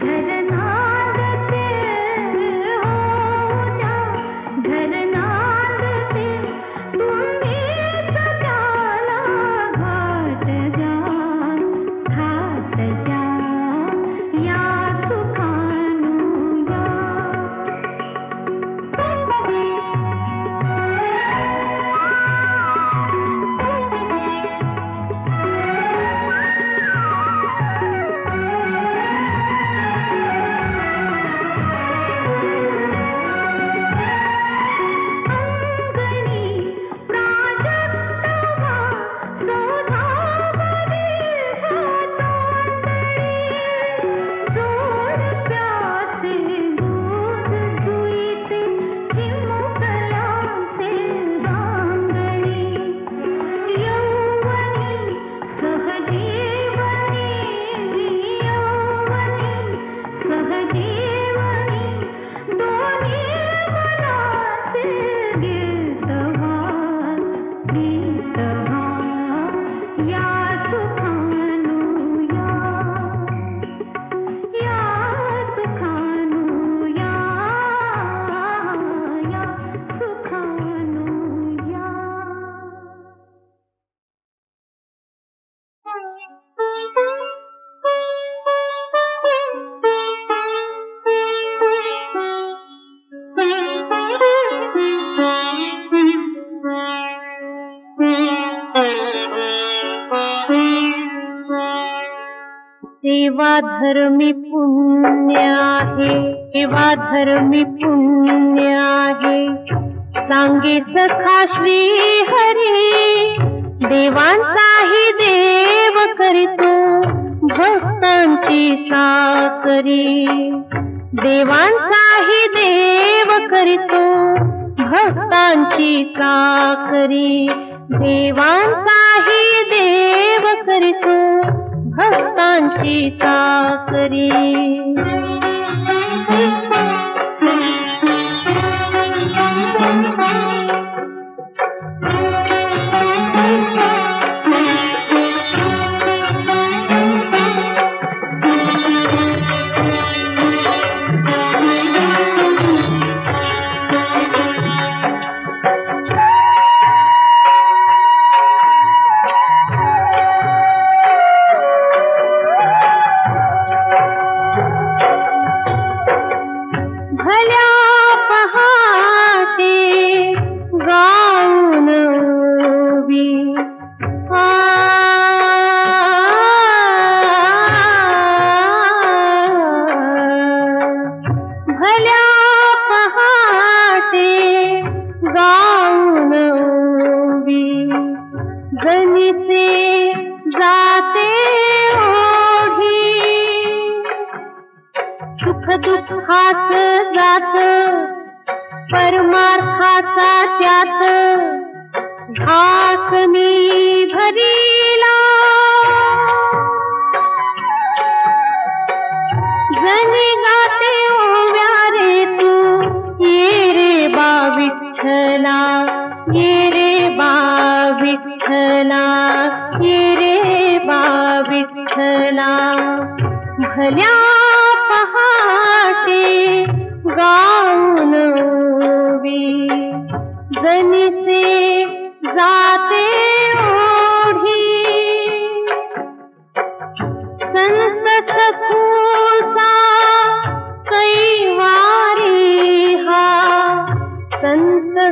धर धर्मी पुण्य आहे. तेव्हा धर्मी पुण्य आहे. सांगे सखा श्री हरी. देवांचाही देव करीतो. भक्तांची साकरी देवांचाही देव करीतो. भक्तांची साकरी देवांचाही देव करीतो. हस्तांची साकरी त्यात घास मी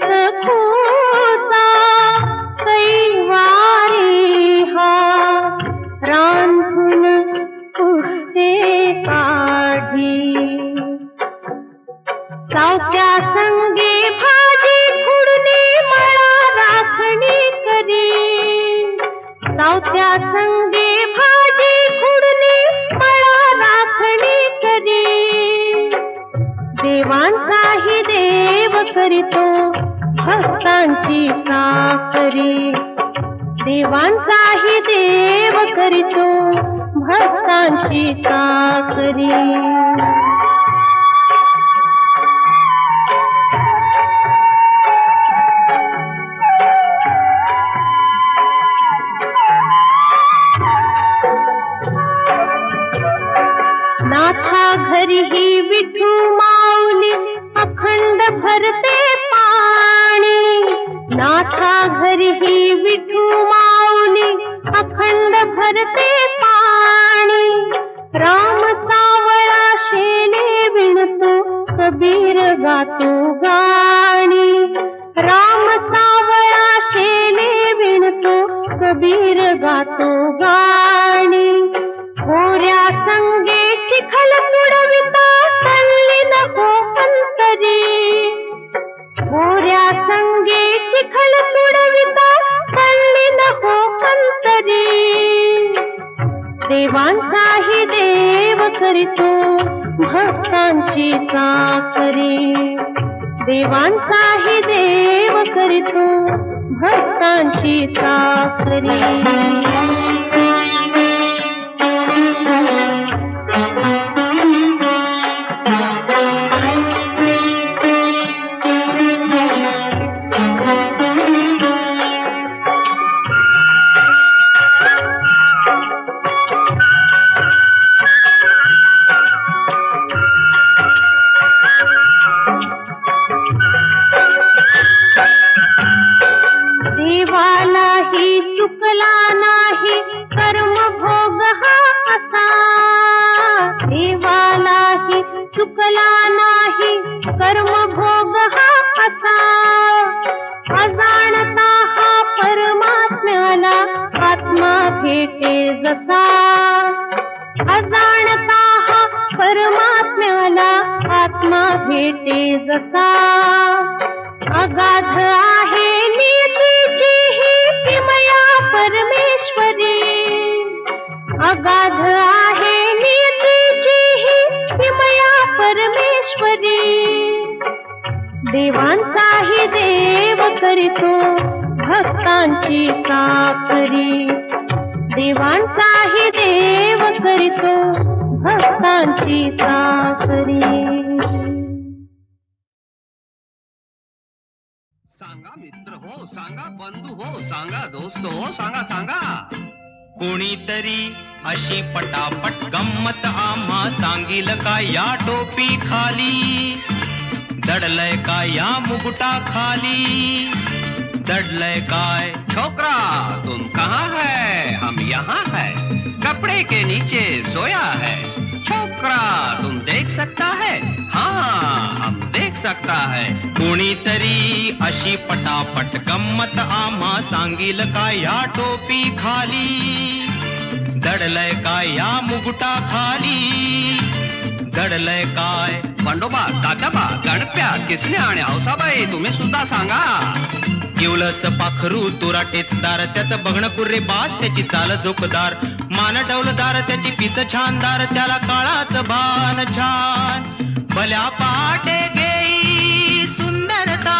ಸಖ भक्तांची चाकरी। कबीर गातो गाणी. गोऱ्या संगे चिखल तुडविता हल्ली नको अंतरी. गोऱ्या संगे चिखल तुडविता हल्ली नको अंतरी. देवांचाही देव करीतो भक्तांची चाकरी. देवांचाही देव करीतो भक्तांची चाकरी देवालाही अजाणता हा परमात्म्याला आत्मा भेटे जसा अगाध आहे नियतीची ही किमया परमेश्वरी। अगाध आहे नियतीची ही किमया परमेश्वरी। देवांचाही देव करीतो, भक्तांची चाकरी देवांचाही देव करीतो भक्तांची चाकरी सांगा मित्र हो सांगा बंधू हो सांगा दोस्त हो सांगा सांगा. कोणीतरी अशी पटापट गंमत आम्हा सांगील का या टोपी खाली? दडलय का या मुकुटा खाली? दडलय काय छोकरा, तुम कहाँ है? हम यहाँ है। कपड़े के नीचे सोया है। छोकरा, तुम देख सकता है? हाँ हम देख सकता है। कोणीतरी अशी पटापट गंमत आम्हा सांगील का या टोपी खाली। दडलय का या मुकुटा खाली। दडलय काय बंडोबा काकाबा गणप्या, किसने आणि? हौसाबाई तुम्ही सुद्धा सांगा। किवलस पाखरू तुरा टेचदार त्याचं बघणं कुर्रे बाज त्याची चाल जोकदार मान डौलदार त्याची पिस छानदार त्याला काळाच भान छान. भल्या पहाटे सुंदरता.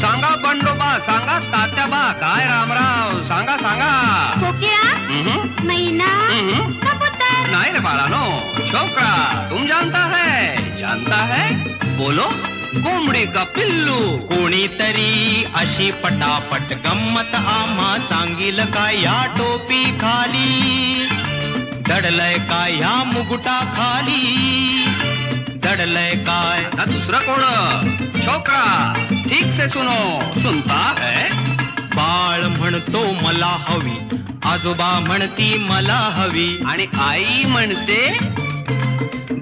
सांगा बंडोबा सांगा तात्याबा काय रामराव सांगा सांगा. कोकिळा मैना. कबूतर. नहीं रे बालानो छोकरा तुम जानता है जानता है? बोलो? कोंबडी का पिल्लू? कोणीतरी अशी पटापट गंमत आम्हा सांगील का या टोपी खाली? दडलय का या मुकुटा खाली? दडलय काय? ना दूसरा कोण? छोकरा ठीक से सुनो. सुनता है? बाळ म्हणतो मला हवी आजोबा म्हणती मला हवी. आणि आई म्हणते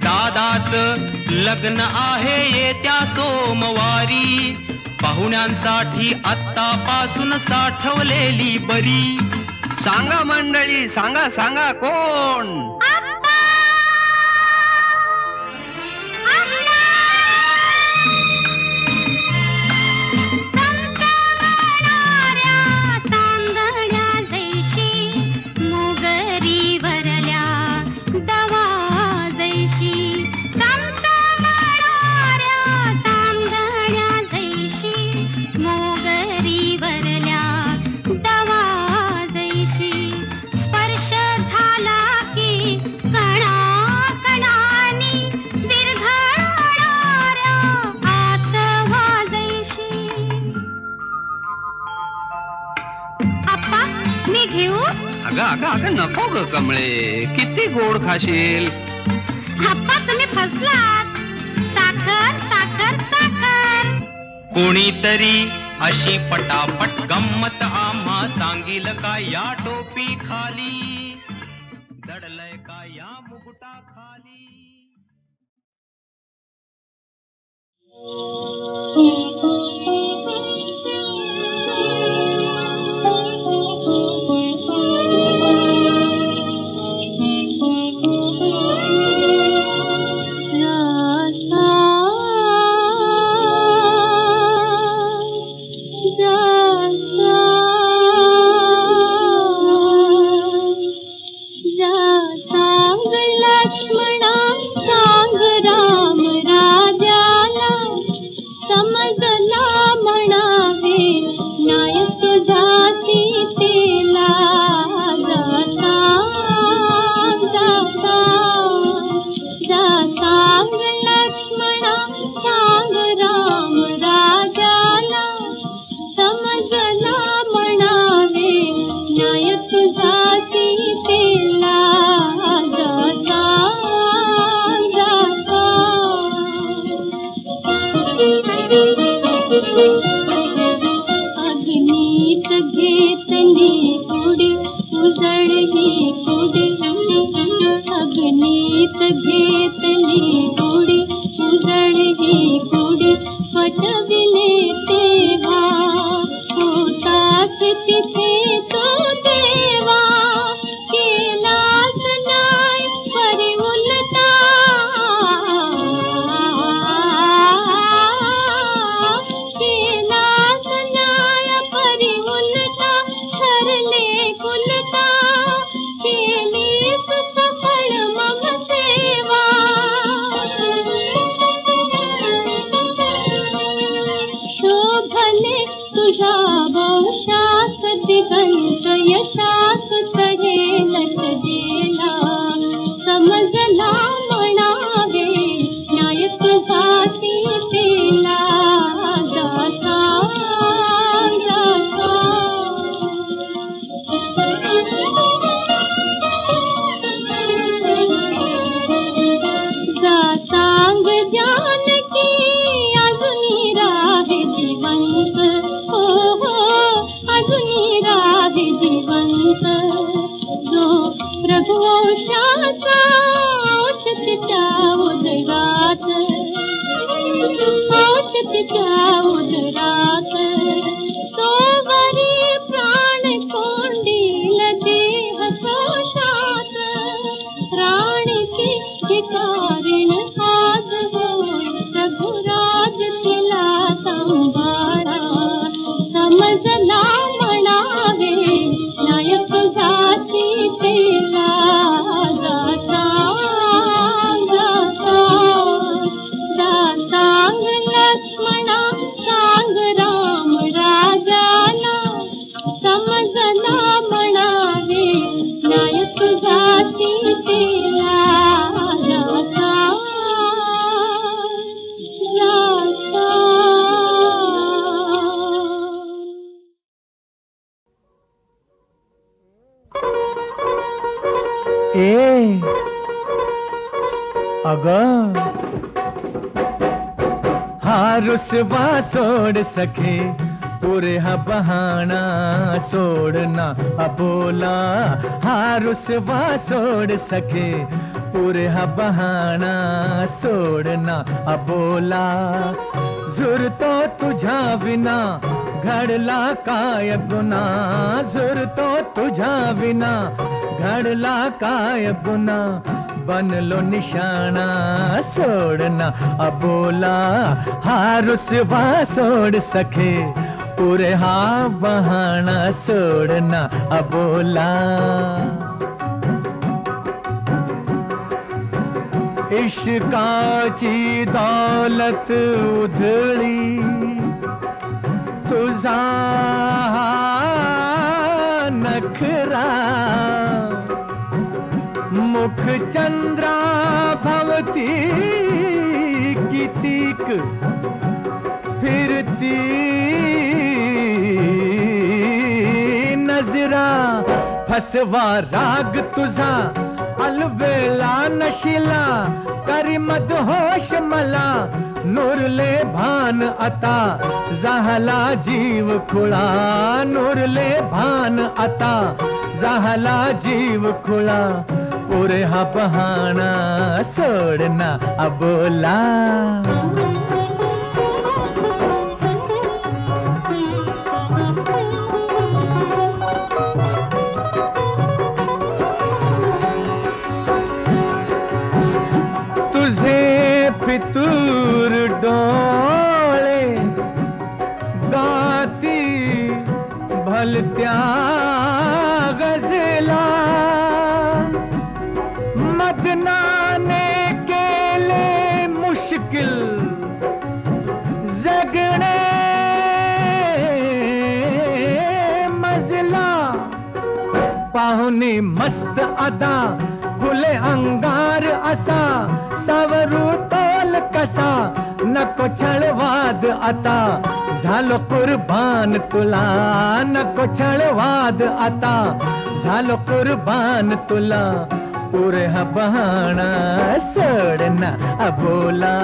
दादाच लग्न आहे येत्या सोमवारी. पाहुण्यांसाठी आत्तापासून साठवलेली बरी सांगा मंडळी सांगा सांगा कोण? खाशील आप्पा तुम्ही फसलात साखर साखर साखर कोणीतरी अशी पटापट गंमत आम्हा सांगील का या टोपी खाली दडलय का या मुकुटा खाली सांग ौ यशा। राता दरात सोड सखे पुरे हा बहाना सोडना अबोला हा रुसवा सोड सखे पुरे हा बहाणा सोडना अबोला। झुरतो तुझ्या विना घडला काय गुना। जुर तो तुझा बिना, घडला काय गुन्हा बनलो निशाणा सोडना। अबोला हा रुसवा सोड सखे पुरे हा बहाणा सोडना। अबोला इश्काची दौलत उधळी तुझा नखरा। मुख चंद्रा भवती कितीक फिरती नजरा फसवा राग तुझा, अलबेला नशिला करी मदहोश मला, नुरले भान आता झाला जीव खुळा, नुरले भान आता झाला जीव खुळा पुरे हा बहाणा सोडना अबोला तुझे फितूर डोळे गाती भलत्या मस्त अदा फुले अंगार असा सावरू तोल कसा नको छळवाद आता. झालो कुर्बान तुला नको छळवाद आता. झालो कुर्बान तुला पुरे हा बहाणा सोडना अबोला.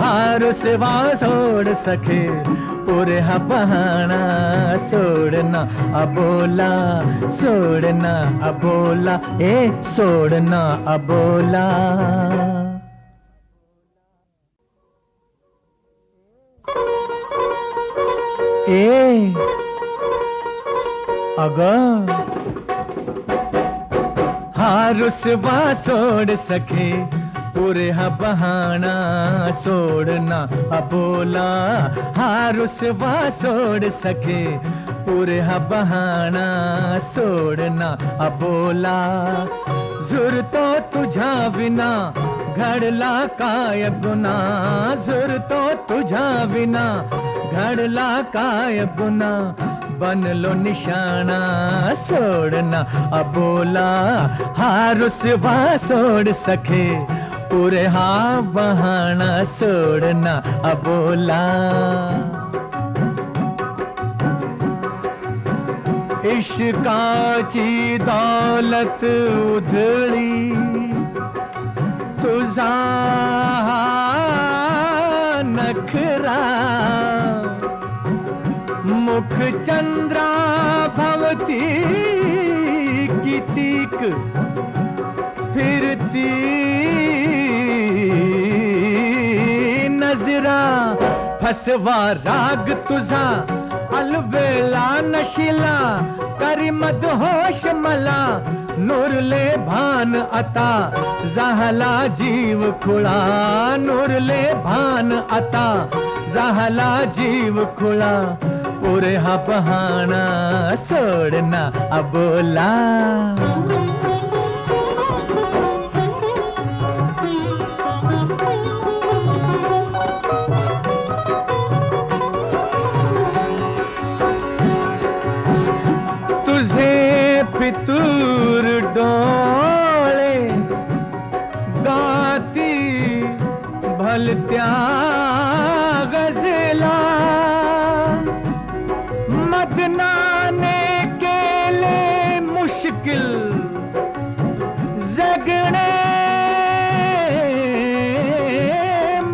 हार सेवा सोड सखे पुरे हा बहाणा, सोडना अबोला सोडना अबोला, ए, सोडना अबोला. ए, अग हा रुसवा सोड सखे पुरे बहाणा सोडना, अबोला रुसवा सोड सखे पुरे हा बहाणा सोडना, अबोला झुरतो तुझ्या विना घडला काय गुन्हा झुरतो तुझ्या विना घडला काय गुना। बन लो निशाना सोडना, अबोला रुसवा सोड सखे पुरे हा बहाणा सोडना अबोला इश्काची दौलत उधळी तुझा नखरा। मुख चंद्रा भवती कितीक फिरती। नजरा फसवा राग तुझा अलबेला नशिला करी मदहोश मला नुरले भान आता झाला जीव खुळा नुरले भान आता झाला जीव खुळा पुरे हा बहाणा सोडना अबोला। फितूर डोळे गाती भलत्या गजला मदनाने केले मुश्किल जगणे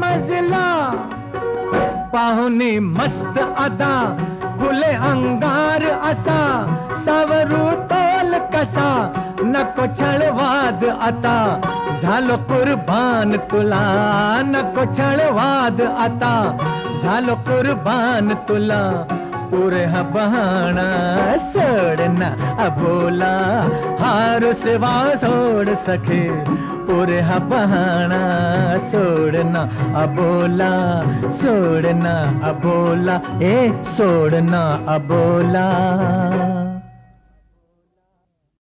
मजला पाहुणे मस्त आता फुले अंगार असा, सावरू कसा नको छळवाद आता. झालो कुर्बान तुला नको छळवाद आता. झालो कुर्बान तुला, पुरे हा सोडना अबोला. हार सेवा सोड सखे, पुरे हा सोडना अबोला. सोडना अबोला, ए सोडना अबोला.